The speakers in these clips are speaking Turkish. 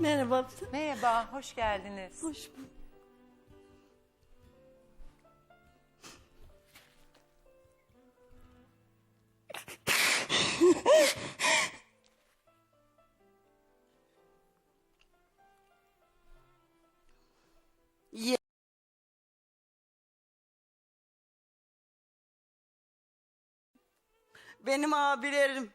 Merhaba. Merhaba, hoş geldiniz. Hoş bulduk. Benim abilerim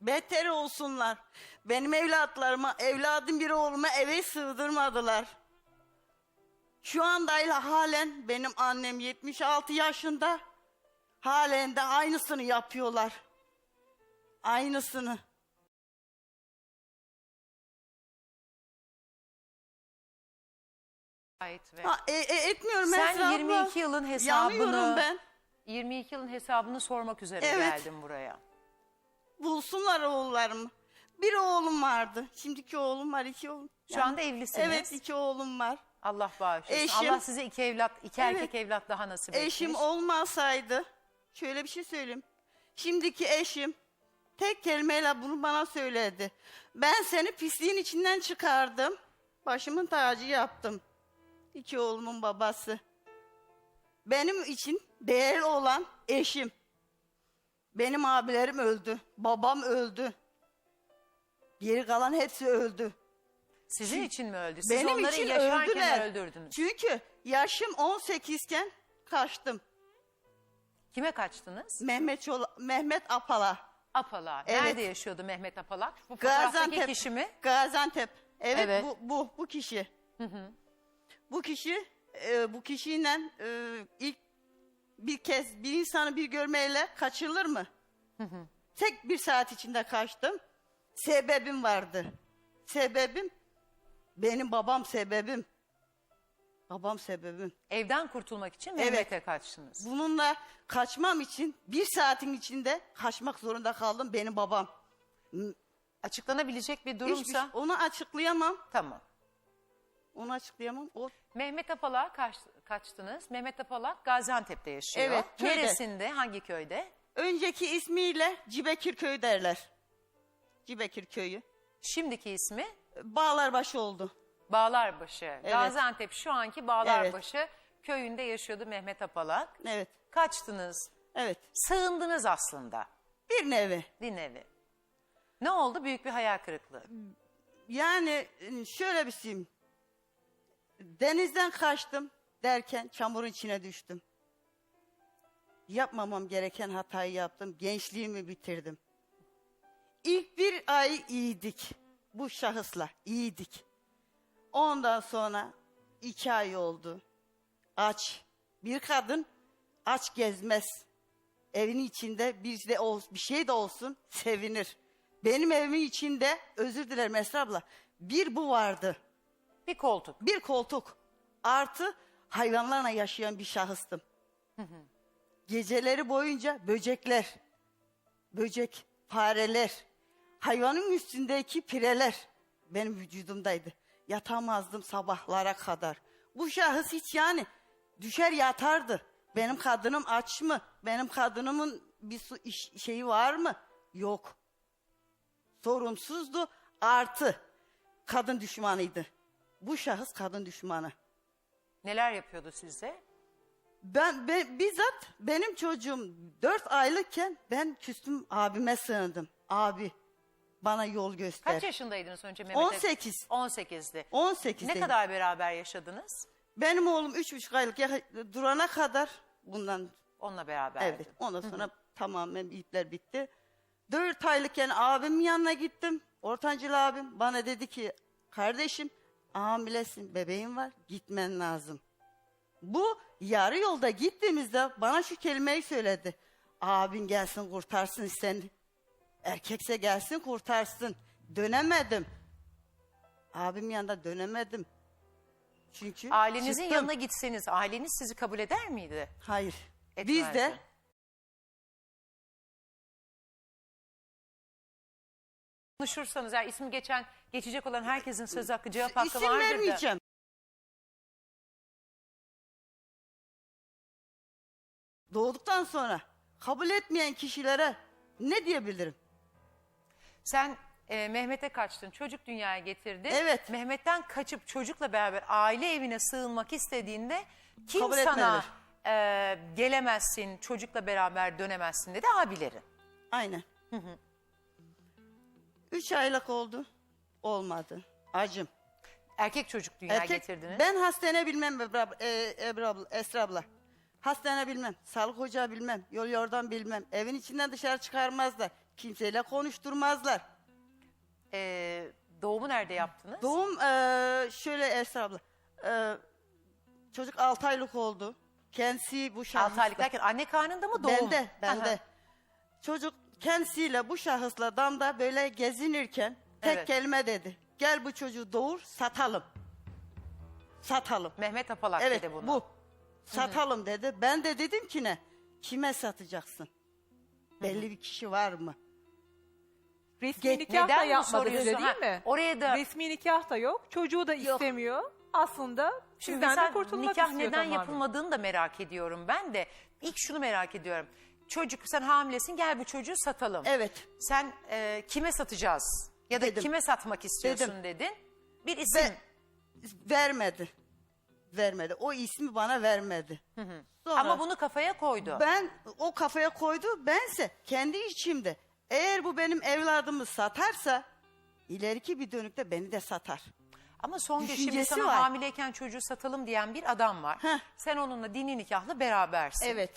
beter olsunlar. Benim evlatlarıma, evladım bir oğluma eve sığdırmadılar. Şu anda halen benim annem 76 yaşında. Halen de aynısını yapıyorlar. Aynısını. Ait ve Ha, e- e- etmiyorum Sen Esra abla. 22 yılın Yanıyorum hesabını ben. 22 yılın hesabını sormak üzere Evet. geldim buraya. Bulsunlar oğullarımı. Bir oğlum vardı. Şimdiki oğlum var, iki oğlum. Şu anda evlisiniz. Evet, iki oğlum var. Allah bağışlasın. Eşim- Allah size iki evlat, iki Evet. erkek evlat daha nasip Eşim etmiş. olmasaydı, şöyle bir şey söyleyeyim. Şimdiki eşim tek kelimeyle bunu bana söyledi. Ben seni pisliğin içinden çıkardım. Başımın tacı yaptım. İki oğlumun babası. Benim için değerli olan eşim. Benim abilerim öldü. Babam öldü. Geri kalan hepsi öldü. Sizin için mi öldü? Siz Benim onları için yaşarken öldüler. öldürdünüz. Çünkü yaşım 18 iken kaçtım. Kime kaçtınız? Mehmet Çola, Mehmet Apala. Apala. Evet. Nerede yaşıyordu Mehmet Apala? Bu fotoğraftaki Gaziantep. kişi mi? Gaziantep. Evet, Evet. bu bu bu kişi. Bu kişi e, bu kişiyle e, ilk bir kez bir insanı bir görmeyle kaçırılır mı? Tek bir saat içinde kaçtım. Sebebim vardı. Sebebim benim babam sebebim. Babam sebebim. Evden kurtulmak için Evet. Mehmet'e kaçtınız. Bununla kaçmam için bir saatin içinde kaçmak zorunda kaldım benim babam. Açıklanabilecek bir Hiçbir durumsa şey- onu açıklayamam. tamam. Onu açıklayamam. O Mehmet Apalak'a kaç, kaçtınız. Mehmet Apalak Gaziantep'te yaşıyor. Evet, köyde. Neresinde? Hangi köyde? önceki ismiyle Cibekir Köyü derler. Cibekir Köyü. Şimdiki ismi Bağlarbaşı oldu. Bağlarbaşı. Gaziantep şu anki Bağlarbaşı köyünde yaşıyordu Mehmet Apalak. Evet. Kaçtınız. Evet. Sığındınız aslında. Bir nevi. Bir nevi. Ne oldu? Büyük bir hayal kırıklığı. Yani e, şöyle bir şeyim. Denizden kaçtım derken çamurun içine düştüm. Yapmamam gereken hatayı yaptım. Gençliğimi bitirdim. İlk bir ay iyiydik. Bu şahısla iyiydik. Ondan sonra iki ay oldu. Aç. Bir kadın aç gezmez. Evin içinde bir, de ol, bir şey de olsun sevinir. Benim evimin içinde özür dilerim Esra abla bir bu vardı. Bir koltuk. Bir koltuk artı hayvanlarla yaşayan bir şahıstım. Geceleri boyunca böcekler, böcek, fareler, hayvanın üstündeki pireler benim vücudumdaydı. Yatamazdım sabahlara kadar. Bu şahıs hiç yani düşer yatardı. Benim kadınım aç mı? Benim kadınımın bir su iş- şeyi var mı? Yok. Sorumsuzdu artı kadın düşmanıydı. Bu şahıs kadın düşmanı. Neler yapıyordu size? Ben, ben bizzat benim çocuğum 4 aylıkken ben küstüm abime sığındım. Abi bana yol göster. Kaç yaşındaydınız önce Mehmet'e? 18. 18'di. 18. Ne kadar beraber yaşadınız? Benim oğlum üç buçuk aylık ya- durana kadar bundan Onunla beraberdi. evet ondan sonra tamamen ipler bitti. Dört aylıkken abimin yanına gittim. Ortancıl abim bana dedi ki kardeşim hamilesin bebeğin var gitmen lazım. Bu yarı yolda gittiğimizde bana şu kelimeyi söyledi. Abin gelsin kurtarsın seni. Erkekse gelsin kurtarsın. Dönemedim. Abim yanında dönemedim. Çünkü Ailenizin çıktım. yanına gitseniz aileniz sizi kabul eder miydi? Hayır. Etmezdi. Biz de Konuşursanız eğer ismi geçen, geçecek olan herkesin söz hakkı, cevap hakkı isim vardır da. vermeyeceğim. Doğduktan sonra kabul etmeyen kişilere ne diyebilirim? Sen e, Mehmet'e kaçtın, çocuk dünyaya getirdin. Evet. Mehmet'ten kaçıp çocukla beraber aile evine sığınmak istediğinde kim Kabul sana e, gelemezsin, çocukla beraber dönemezsin dedi abilerin. Aynen. Üç aylık oldu. Olmadı. Acım. Erkek çocuk dünyaya Erkek- getirdiniz. Ben hastane bilmem Ebra, e, Ebru abla, Esra abla. Hastane bilmem, sağlık ocağı bilmem, yol yordan bilmem. Evin içinden dışarı çıkarmazlar. Kimseyle konuşturmazlar. E, doğumu nerede yaptınız? Doğum e, şöyle Esra abla. e, çocuk 6 aylık oldu. Kendisi bu şahısla. 6 aylık derken anne karnında mı doğum? Bende, bende. Aha. Çocuk kendisiyle bu şahısla damda böyle gezinirken tek Evet. kelime dedi. Gel bu çocuğu doğur satalım. Satalım. Mehmet Apalak Evet dedi bunu. bu. Satalım dedi. Ben de dedim ki ne? Kime satacaksın? Belli bir kişi var mı? Resmi Ge- nikah da Neden bunu yapmadı soruyorsun? size değil Ha, mi? oraya da Resmi nikah da yok. Çocuğu da istemiyor. Aslında Şimdi sizden de kurtulmak nikah istiyor neden tamamen. yapılmadığını da merak ediyorum ben de. İlk şunu merak ediyorum. Çocuk sen hamilesin gel bu çocuğu satalım. Evet. Sen e, kime satacağız ya da Dedim. kime satmak istiyorsun Dedim. dedin. Bir isim. Ve vermedi. Vermedi. O ismi bana vermedi. Sonra Ama bunu kafaya koydu. ben o kafaya koydu. Bense kendi içimde eğer bu benim evladımı satarsa ileriki bir dönükte beni de satar. Ama son gün şimdi Düşüncesi sana var. hamileyken çocuğu satalım diyen bir adam var. Heh. Sen onunla dini nikahla berabersin. Evet.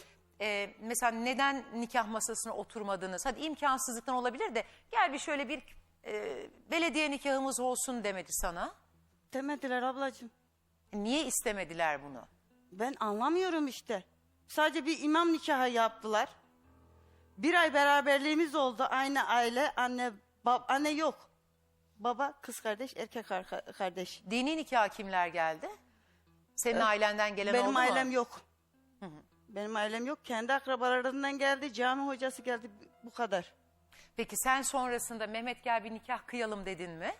Ee, mesela neden nikah masasına oturmadınız? Hadi imkansızlıktan olabilir de gel bir şöyle bir e, belediye nikahımız olsun demedi sana. Demediler ablacığım. Niye istemediler bunu? Ben anlamıyorum işte. Sadece bir imam nikahı yaptılar. Bir ay beraberliğimiz oldu. Aynı aile, anne, bab, anne yok. Baba, kız kardeş, erkek arka- kardeş. Dini nikah kimler geldi? Senin ailenden gelen Benim oldu mu? ailem yok. Benim ailem yok. Kendi akrabalarından geldi. Cami hocası geldi. Bu kadar. Peki sen sonrasında Mehmet gel bir nikah kıyalım dedin mi?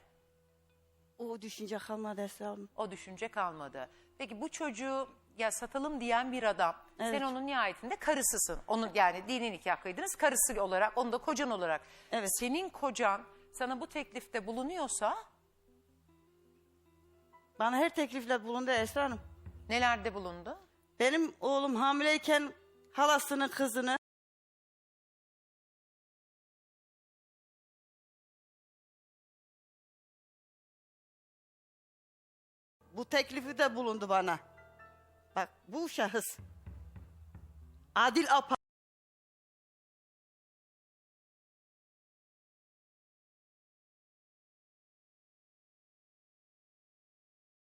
O düşünce kalmadı Esra Hanım. O düşünce kalmadı. Peki bu çocuğu ya satalım diyen bir adam. Sen Evet. onun nihayetinde karısısın. Onun yani dini nikah kıydınız karısı olarak, onu da kocan olarak. Evet. Senin kocan sana bu teklifte bulunuyorsa Bana her teklifle bulundu Esra Hanım. nelerde bulundu? Benim oğlum hamileyken halasının kızını bu teklifi de bulundu bana. Bak bu şahıs Adil Apa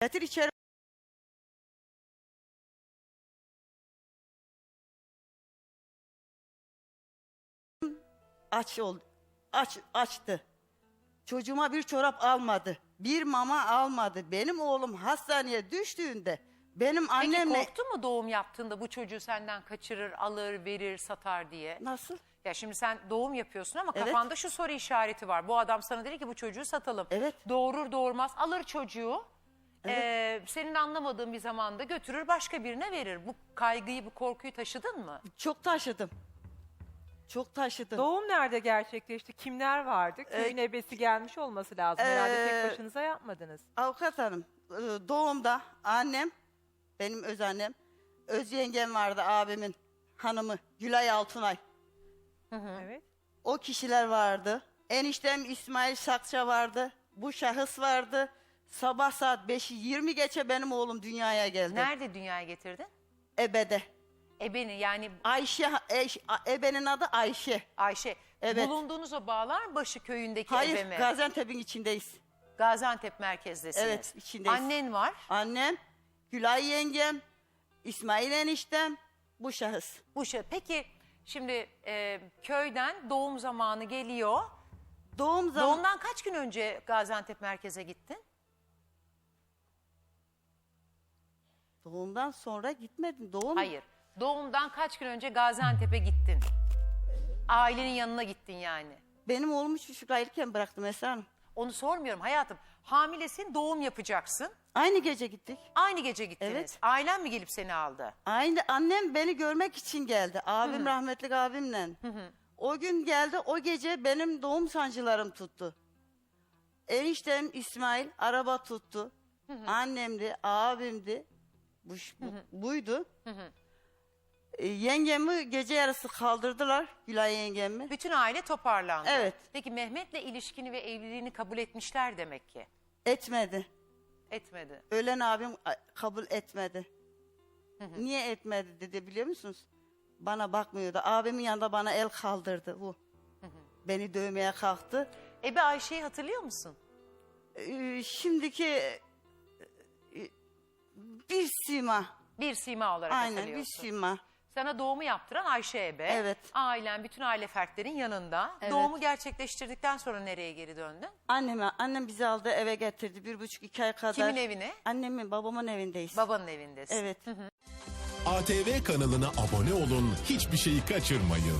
Getir içeri. Aç oldu. Aç açtı. Çocuğuma bir çorap almadı. Bir mama almadı. Benim oğlum hastaneye düştüğünde benim Peki annemle korktun mu doğum yaptığında bu çocuğu senden kaçırır, alır, verir, satar diye? nasıl? Ya şimdi sen doğum yapıyorsun ama Evet. kafanda şu soru işareti var. Bu adam sana dedi ki bu çocuğu satalım. Evet. Doğurur doğurmaz alır çocuğu. Ee, senin anlamadığın bir zamanda götürür başka birine verir. Bu kaygıyı, bu korkuyu taşıdın mı? Çok taşıdım. Çok taşıdım. Doğum nerede gerçekleşti? Kimler vardı? Köyün ebesi gelmiş olması lazım. Herhalde Ee, tek başınıza yapmadınız. Avukat hanım e, doğumda annem benim öz annem öz yengem vardı abimin hanımı Gülay Altunay. Evet. O kişiler vardı. Eniştem İsmail Sakça vardı. Bu şahıs vardı. Sabah saat 5'i 20 geçe benim oğlum dünyaya geldi. Nerede dünyaya getirdin? Ebede. Ebeni yani Ayşe, eş- ebenin adı Ayşe. Ayşe. Evet. Bulunduğunuz o Bağlarbaşı köyündeki Hayır, ebe mi? Gaziantep'in içindeyiz. Gaziantep merkezdesiniz. Evet, içindeyiz. Annen var. Annem, Gülay yengem, İsmail eniştem, bu şahıs. Bu şey. Peki şimdi e, köyden doğum zamanı geliyor. Doğum zaman Doğumdan kaç gün önce Gaziantep merkeze gittin? doğumdan sonra gitmedim. Doğum Hayır. Doğumdan kaç gün önce Gaziantep'e gittin? Ailenin yanına gittin yani. benim oğlum üç buçuk aylıkken bıraktım Esra Hanım. Onu sormuyorum hayatım. Hamilesin, doğum yapacaksın. Aynı gece gittik. Aynı gece gittiniz. Evet. Ailen mi gelip seni aldı? Aynı annem beni görmek için geldi. Abim rahmetli abimle. O gün geldi o gece benim doğum sancılarım tuttu. eniştem İsmail araba tuttu. Annemdi, abimdi. Bu, bu- buydu. E, yengemi gece yarısı kaldırdılar. Gülay yengemi. Bütün aile toparlandı. Evet. Peki Mehmet'le ilişkini ve evliliğini kabul etmişler demek ki. Etmedi. Etmedi. Ölen abim a, kabul etmedi. Niye etmedi dedi biliyor musunuz? Bana bakmıyordu. Abimin yanında bana el kaldırdı bu. Beni dövmeye kalktı. Ebe Ayşe'yi hatırlıyor musun? Ee, şimdiki e, e, bir sima. Bir sima olarak Aynen bir hatırlıyorsun. sima. Sana doğumu yaptıran Ayşe Ebe. Evet. Ailen, bütün aile fertlerin yanında. Evet. Doğumu gerçekleştirdikten sonra nereye geri döndün? Anneme, annem bizi aldı eve getirdi bir buçuk iki ay kadar. Kimin evine? Annemin babamın evindeyiz. Babanın evindesin. Evet. ATV kanalına abone olun, hiçbir şeyi kaçırmayın.